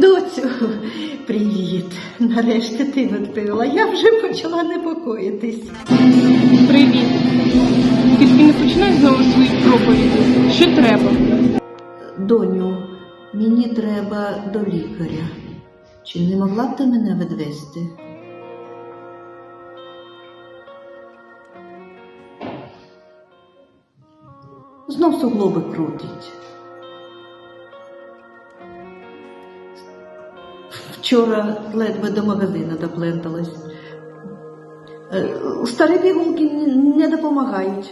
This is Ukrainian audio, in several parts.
Доцю, привіт. Нарешті ти відповіла. Я вже почала непокоїтись. Привіт. Тільки не починай знову свої проповіді. Що треба? Доню, мені треба до лікаря. Чи не могла б ти мене відвести? Знов суглоби крутить. Вчора ледве до магазину допленталась. Е, Старі пігулки не допомагають.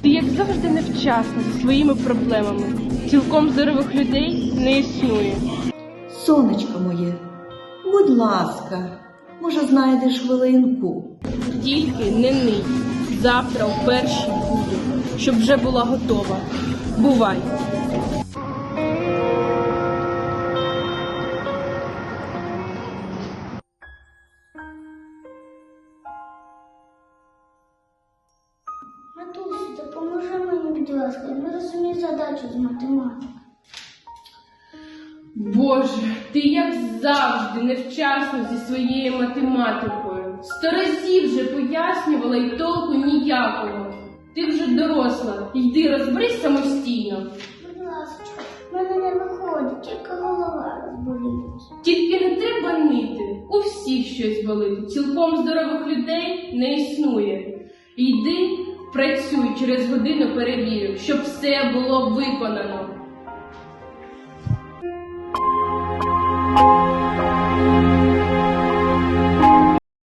Ти як завжди невчасно зі своїми проблемами. Цілком здорових людей не існує. Сонечко моє, будь ласка, може, знайдеш хвилинку. Тільки не ний. Завтра у першій буду, щоб вже була готова. Бувай. Ласка, я не розумію задачу з математики. Боже, ти як завжди невчасно зі своєю математикою. Сто разів вже пояснювала і толку ніякого. Ти вже доросла, йди розберись самостійно. Будь ласка, в мене не виходить, тільки голова розболілась. Тільки не треба нити, у всіх щось болить. Цілком здорових людей не існує. Йди, працюй через годину перевірю, щоб все було виконано.